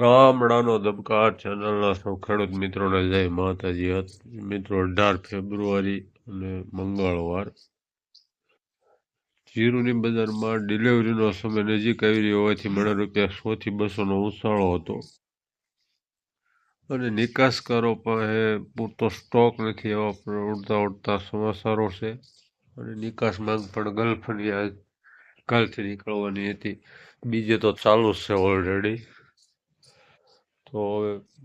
ગામડાનો ધબકાર, ચેનલના સૌ ખેડૂત મિત્રોને જય માતાજી. મિત્રો, અઢાર ફેબ્રુઆરી અને મંગળવાર. જીરુની બજારમાં ડિલિવરીનો સમય નજીક આવી રહ્યો હોવાથી મને રૂપિયા સોથી બસોનો ઉછાળો હતો. અને નિકાસકારો પાસે પૂરતો સ્ટોક નથી એવા ઉડતા ઉડતા સમાચારો છે. અને નિકાસ માંગ પણ ગલ્ફની કાલથી નીકળવાની હતી. બીજે તો ચાલુ છે ઓલરેડી તો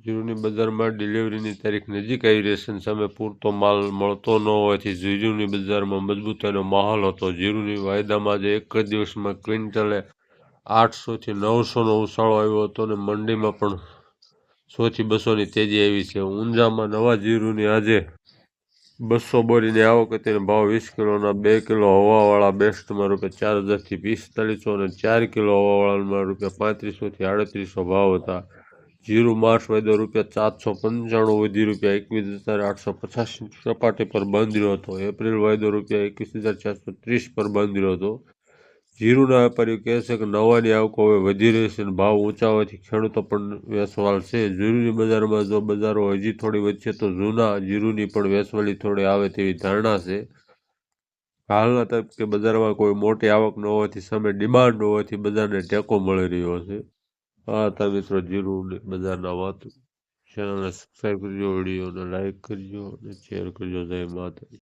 જીરુની બજારમાં ડિલિવરીની તારીખ નજીક આવી રહેશે સામે પૂરતો માલ મળતો ન હોવાથી જીરુની બજારમાં મજબૂતાઈનો માહોલ હતો. જીરુની વાયદામાં જે એક જ દિવસમાં ક્વિન્ટલે આઠસોથી નવસોનો ઉછાળો આવ્યો હતો અને મંડીમાં પણ સોથી બસોની તેજી આવી છે. ઊંઝામાં નવા જીરુની આજે બસો બોરીની આવક હતી અને ભાવ વીસ કિલોના બે કિલો હવાવાળા બેસ્ટમાં રૂપિયા ચાર હજારથી પિસ્તાલીસો અને ચાર કિલો હવાવાળામાં રૂપિયા પાંત્રીસોથી આડત્રીસો ભાવ હતા. જીરું માર્ચ વાયદો રૂપિયા સાતસો પંચાણું વધી રૂપિયા એકવીસ હજાર આઠસો પચાસની સપાટી પર બંધ રહ્યો હતો. એપ્રિલ વાયદો રૂપિયા એકવીસ હજાર ચારસો ત્રીસ પર બંધ રહ્યો હતો. જીરુના વેપારીઓ કહે છે કે નવાની આવકો હવે વધી રહી છે અને ભાવ ઊંચા હોવાથી ખેડૂતો પણ વેચવાલ છે. જીરુની બજારમાં જો બજારો હજી થોડી વધશે તો જૂના જીરુની પણ વેચવાલી થોડી આવે તેવી ધારણા છે. હાલના તબકે બજારમાં કોઈ મોટી આવક ન હોવાથી સામે ડિમાન્ડ હોવાથી બજારને ટેકો મળી રહ્યો છે. હા હતા મિત્રો જીરું બધાના વાત ચેનલને સબસ્ક્રાઈબ કરજો, વિડીયોને લાઈક કરજો અને શેર કરજો, જય માતાજી.